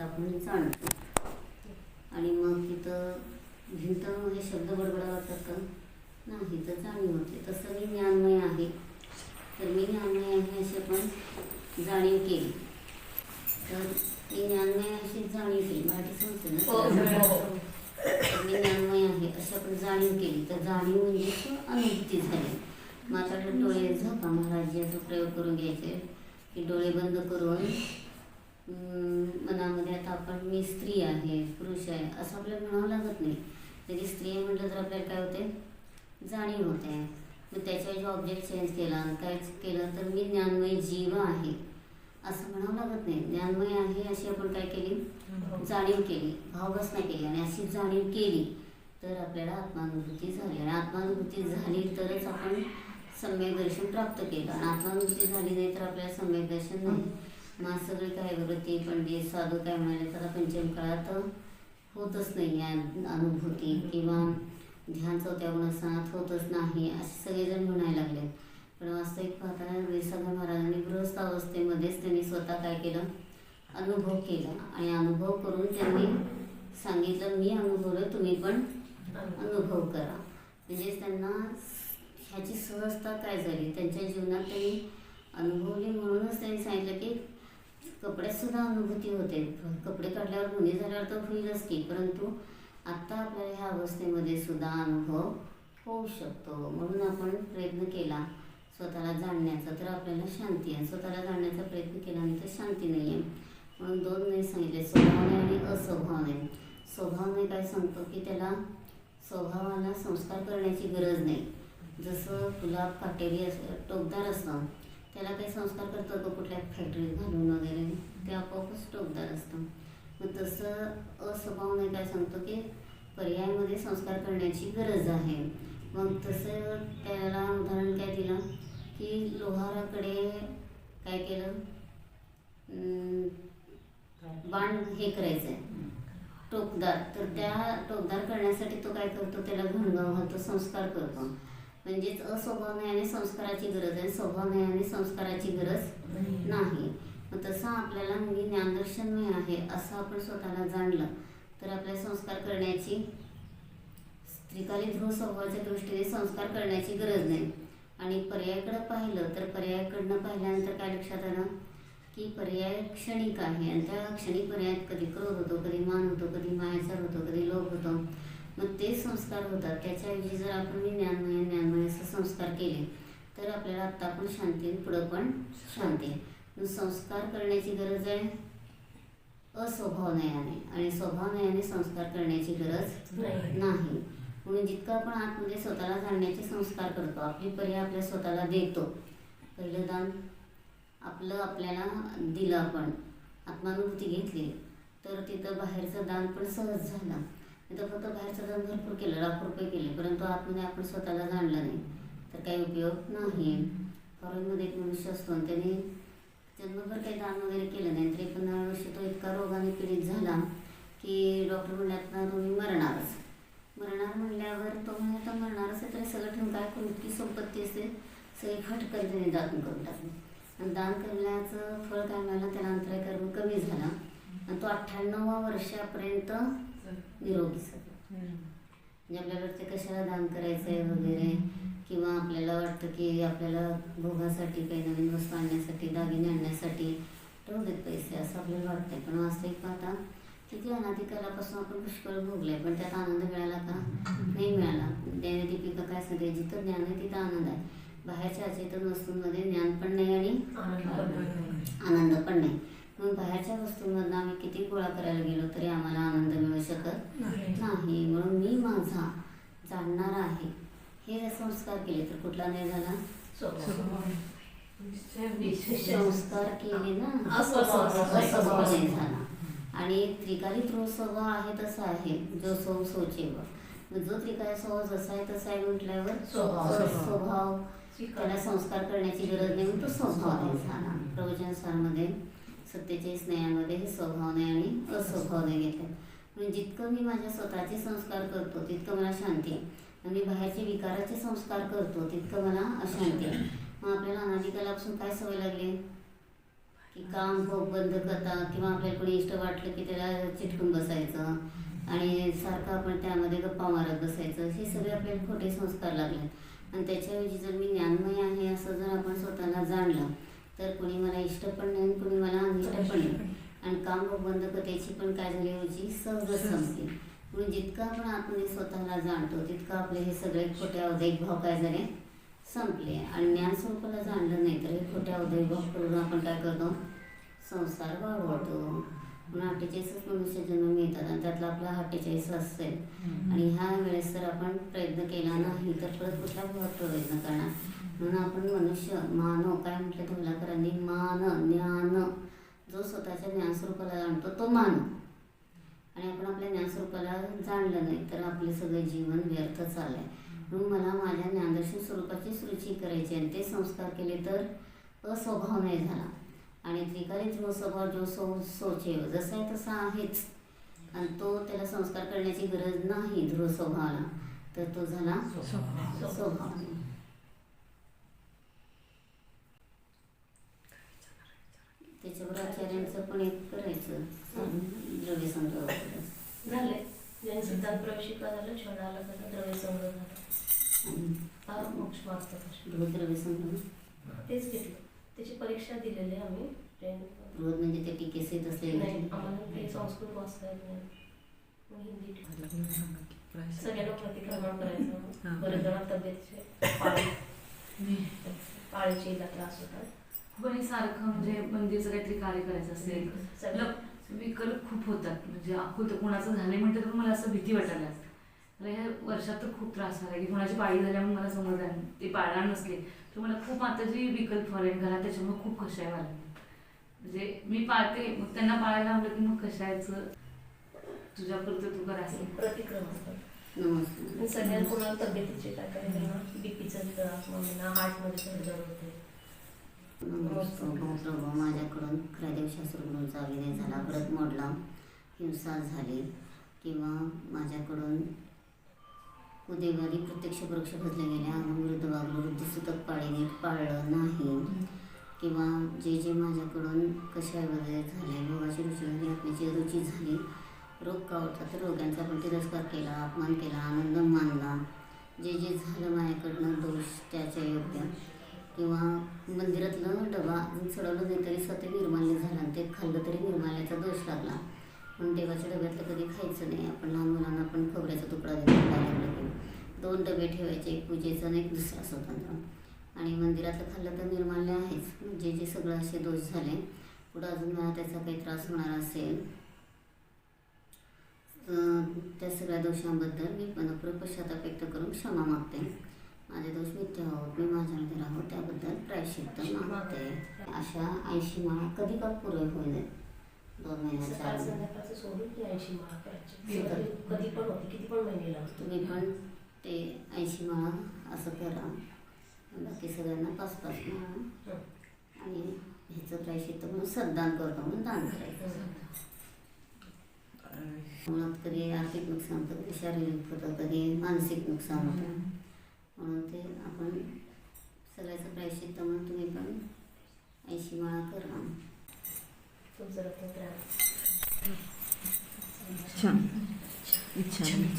भिंत आपण जाणतो आणि मग तिथं भिंत म्हणजे शब्द बडबडा वाटतात का? नाही तर जाणीव होते तसं मी ज्ञानमय आहे. तर मी ज्ञानमय आहे अशी पण जाणीव केली. तर मी ज्ञानमय अशी जाणीव केली. मराठी समजते ना? तर मी ज्ञानमय आहे अशी आपण जाणीव केली. तर जाणीव म्हणजे अनुभूती झाली. आपले डोळे झाका महाराज याचा प्रयोग करून घ्यायचे. की डोळे बंद करून मनामध्ये आता आपण मी स्त्री आहे पुरुष आहे असं आपल्याला म्हणावं लागत नाही. तरी स्त्री आहे म्हटलं तर आपल्याला काय होते जाणीव होते. मग त्याच्याऐवजी ऑब्जेक्ट चेंज केला काय केलं तर मी ज्ञानमय जीव आहे. असं म्हणावं लागत नाही. ज्ञानमय आहे अशी आपण काय केली? जाणीव केली. भावभसना केली. आणि अशी जाणीव केली तर आपल्याला आत्मानुभूती झाली. आणि आत्मानुभूती झाली तरच आपण सम्यक दर्शन प्राप्त केलं. आणि आत्मानुभूती झाली नाही तर आपल्याला सम्यक दर्शन नाही. मग सगळे काय व्रती पंडित साधू काय म्हणाले तर पंचम काळात होतच नाही आहे अनुभूती किंवा ध्यान चौथ्या गुणस्थानात होतच नाही असे सगळेजण म्हणायला लागले. पण वास्तविक पाहताना विसागर महाराजांनी गृहस्थ अवस्थेमध्येच त्यांनी स्वतः काय केलं? अनुभव केला. आणि अनुभव करून त्यांनी सांगितलं मी अनुभवलं तुम्ही पण अनुभव करा. म्हणजे त्यांना ह्याची सहजता काय झाली? त्यांच्या जीवनात त्यांनी अनुभवली म्हणूनच त्यांनी सांगितलं की कपड्यात सुद्धा अनुभूती होते. कपडे काढल्यावर गुन्हे झाल्यावर तर होईलच की परंतु आत्ता आपल्याला ह्या अवस्थेमध्ये सुद्धा अनुभव होऊ शकतो. म्हणून आपण प्रयत्न केला स्वतःला जाणण्याचा तर आपल्याला शांती आहे. स्वतःला जाणण्याचा प्रयत्न केला नाही तर शांती नाही आहे म्हणून दोन नाही सांगितले स्वभावने आणि अस्वभावने स्वभावने काय सांगतो की त्याला स्वभावाला संस्कार करण्याची गरज नाही. जसं गुलाब काटेरी असं टोकदार असतं त्याला काही संस्कार करतो का कुठल्या फॅक्टरीत घालून वगैरे. ते आपोआपच टोकदार असतं. मग तसं अस्वभावने काय सांगतो की पर्यायामध्ये संस्कार करण्याची गरज आहे. मग तसं त्याला उदाहरण काय दिलं? की लोहाराकडे काय केलं? बाण हे करायचं आहे टोकदार. तर त्या टोकदार करण्यासाठी तो काय करतो? त्याला घणगाव घालतो संस्कार करतो. म्हणजेच अस्वभावनयाने संस्काराची गरज आहे. स्वभावनयाने संस्काराची गरज नाही. मग तसं आपल्याला मी ज्ञानदर्शनमय आहे असं आपण स्वतःला जाणलं तर आपल्याला संस्कार करण्याची त्रिकाली ध्रुव स्वभावाच्या दृष्टीने संस्कार करण्याची गरज नाही. आणि पर्यायाकडं पाहिलं तर पर्यायाकडनं पाहिल्यानंतर काय लक्षात आलं? की पर्याय क्षणिक आहे. आणि त्या क्षणिक पर्यायात कधी क्रोध होतो कधी मान होतो कधी मायाचार होतो कधी लोभ होतो. मग ते संस्कार होतात. त्याच्याऐवजी जर आपण ज्ञानमय ज्ञानमय असं संस्कार केले तर आपल्याला आत्ता पण शांती पुढं पण शांती संस्कार करण्याची गरज आहे? अस्वभावनयाने आणि स्वभावनयाने संस्कार करण्याची गरज नाही. म्हणून जितकं आपण आतमध्ये स्वतःला जाणण्याचे संस्कार करतो आपली पर्याय आपल्या स्वतःला देतो. पहिलं दान आपलं आपल्याला दिलं आपण आत्मानुभूती घेतली तर तिथं बाहेरचं दान पण सहज झालं. तिथं फक्त बाहेरचं दान भरपूर केलं लाख रुपये केले परंतु आतमध्ये आपण स्वतःला जाणलं नाही तर काही उपयोग नाही. फॉरेनमध्ये एक मनुष्य असतो आणि त्याने जन्मभर काही दान वगैरे केलं नाही तरी पण वर्षी तो इतका रोगाने पीडित झाला की डॉक्टर म्हणल्यात ना तुम्ही मरणारच. मरणार म्हणल्यावर तो म्हणजे आता मरणारच आहे तरी सगळं ठेवून काय करू? इतकी संपत्ती असते सगळी फटकन त्याने दान करून टाकली. आणि दान करण्याचं फळ काय मिळालं? त्याला अंतराय कर्म कमी झाला. आणि तो अठ्ठ्याण्णवा वर्षापर्यंत निरोगी सगळं. म्हणजे आपल्याला वाटतं कशाला दान करायचं आहे वगैरे किंवा आपल्याला वाटतं की आपल्याला भोगासाठी काही नवीन वस्तू आणण्यासाठी दागिने आणण्यासाठी ठेवू देत पैसे असं आपल्याला वाटतंय. पण वास्तविक पाहता किती अनाधिकारापासून आपण पुष्कळ भोगले पण त्यात आनंद मिळाला का? नाही मिळाला. ज्ञान दीपिका काय सांगते जिथं ज्ञान आहे तिथं आनंद आहे. बाहेरच्या अचेतन वस्तूंमध्ये ज्ञान पण नाही आणि आनंद पण नाही. मग बाहेरच्या वस्तूंमधनं आम्ही किती गोळा करायला गेलो तरी आम्हाला आनंद मिळू शकत नाही. म्हणून मी माझा जाणणारा आहे. हे संस्कार केले तर कुठला नाही झाला? संस्कार केले ना? नाही झाला. आणि त्रिकाली ध्रुव स्वभाव आहे तसा आहे. जो सौ सोचेव मग जो त्रिकाली स्वभाव जसा आहे तसा आहे म्हटल्यावर स्वभाव. त्याला संस्कार करण्याची गरज नाही तो स्वभाव नाही झाला. प्रवचन सारमध्ये सत्तेचाळीस स्नेहामध्ये हे स्वभावने आणि अस्वभावने घेतात म्हणजे जितकं मी माझ्या स्वतःचे संस्कार करतो तितकं मला शांती आहे. आणि मी बाहेरचे विकाराचे संस्कार करतो तितकं मला अशांती आहे. मग आपल्याला अनाधिकालापासून काय सवय लागली? की की काम भोग बंद करता किंवा आपल्याला कोणी इष्ट वाटलं की त्याला चिटकून बसायचं आणि सारखं आपण त्यामध्ये गप्पा मारत बसायचं हे सगळे आपल्याला खोटे संस्कार लागले. आणि त्याच्याऐवजी जर मी ज्ञानमय आहे असं जर आपण स्वतःला जाणलं तर कोणी मला इष्ट पण नाही आणि कोणी मला अनिष्ट पण नाही. आणि काम बंद कथेची पण काय झाली होती? सहज संपते म्हणून जितकं आपण आतमध्ये स्वतःला जाणतो तितकं आपले हे सगळे खोटे अवदैक भाव काय झाले? संपले. आणि ज्ञान स्वरूपाला जाणलं नाही तर हे खोट्या अवदैक भाव करून आपण काय करतो? संसार वाढवतो. म्हणून अठ्ठेचाळीसच मनुष्य जन्म मिळतात आणि त्यातला आपला अठ्ठेचाळीस असेल आणि ह्या वेळेस जर आपण प्रयत्न केला नाही तर परत भावात प्रयत्न करणार? म्हणून आपण मनुष्य मानव काय म्हटलं तुमलाकरांनी मान ज्ञान जो स्वतःच्या ज्ञानस्वरूपाला जाणतो तो मानव. आणि आपण आपल्या ज्ञानस्वरूपाला जाणलं नाही तर आपले सगळे जीवन व्यर्थ चाललंय. म्हणून मला माझ्या ज्ञानदर्शन स्वरूपाची सुरुची करायची आणि ते संस्कार केले तर अस्वभाव नाही झाला. आणि त्रिकाली जो स्वभाव जो सो सोचे जसा आहे तसा आहेच. आणि तो त्याला संस्कार करण्याची गरज नाही ध्रुव स्वभावाला. तर तो झाला स्वभाव. त्याच्यावर आचार्यांचं पण एक करायचं. द्रव्य संग्रह. झाले. प्रवेशिका झालं द्रव्य संग्रह झाला. मोक्ष द्रव्य संग्रह तेच घेतलं. त्याची परीक्षा दिलेली आहे आम्ही. बृहद म्हणजे ते टीकेस येत नाही असलेले आम्हाला ते संस्कृत वाचता येत नाही. मग हिंदी ठेवलं. सगळ्यांना प्रतिक्रमण करायचं. बरेच जण तब्येतीचे पाळी पाळीचे त्रास होतात. सारखं म्हणजे मंदिरचं काहीतरी कार्य करायचं असेल सगळं. विकल खूप होतात. म्हणजे आखूत कोणाचं झाले म्हणते तर मला असं भीती वाटायला लागते. मला ह्या वर्षात तर खूप त्रास झाला की कोणाची पाळी झाल्यामुळे मला समज आहे ते पाळणार नसले. तर मला खूप आता जी विकल्प व्हायला घरात त्याच्यामुळे खूप कशाय लागल्या. म्हणजे मी पाळते. मग त्यांना पाळायला लागलं की मग कशायचं तुझ्या पुरतं तू कर असं. प्रतिक्रमण करतात नमस्कार. आणि सगळ्या कोणाला तब्येतीचे काय काय बीपीचा हार्टमध्ये होते. प्रभू माझ्याकडून खऱ्या शास्त्रज्ञांचा विनय झाला. परत मोडला हिंसा झाली. किंवा माझ्याकडून उद्योगाने प्रत्यक्ष वृक्ष भजले गेले विरुद्ध वागलो वृद्धिसूतक पाळीने पाळलं नाही. किंवा जे जे माझ्याकडून कशा वगैरे झाले भोगाची रुची झाली आत्म्याची रुची झाली रोग का होता तर रोग्यांचा पण तिरस्कार केला अपमान केला आनंद मानला. जे जे झालं माझ्याकडनं दोष त्याच्या योग्य. किंवा मंदिरातलं डबा चढवलं नाही तरी स्वतः निर्माल्य झाला आणि ते खाल्लं तरी निर्माल्याचा दोष लागला. म्हणून देवाच्या डब्यातलं कधी खायचं नाही. आपण लहान मुलांना पण खोबऱ्याचा तुकडा देतो दोन डबे ठेवायचे एक पूजेचा आणि एक दुसरा स्वतंत्र. आणि मंदिरातलं खाल्लं तर निर्माल्य आहेच. जे जे सगळं असे दोष झाले पुढं अजून मला त्याचा काही त्रास होणार असेल त्या सगळ्या दोषांबद्दल मी मनपूर्वक पश्चाताप व्यक्त करून क्षमा मागते. माझे दोष मिथ्या आहोत मी माझ्यामध्ये राहो त्याबद्दल प्रायश्चित्त मागते. अशा ऐंशी माळा कधी का पुरे होईल. दोन महिन्याच्या तुम्ही पण ते ऐंशी माळा असं करा. बाकी सगळ्यांना पाच पाच माळा. आणि ह्याचं प्रायश्चित्त म्हणून सद्दान करतो म्हणून दान करायचं. मुळात कधी आर्थिक नुकसान होतं कधी शारीरिक होतं कधी मानसिक नुकसान होतं. ते आपण सगळ्याचं प्रायश्चित्त म्हणून तुम्ही पण ऐंशी माळा करा. तुमचं रक्त छान. छान.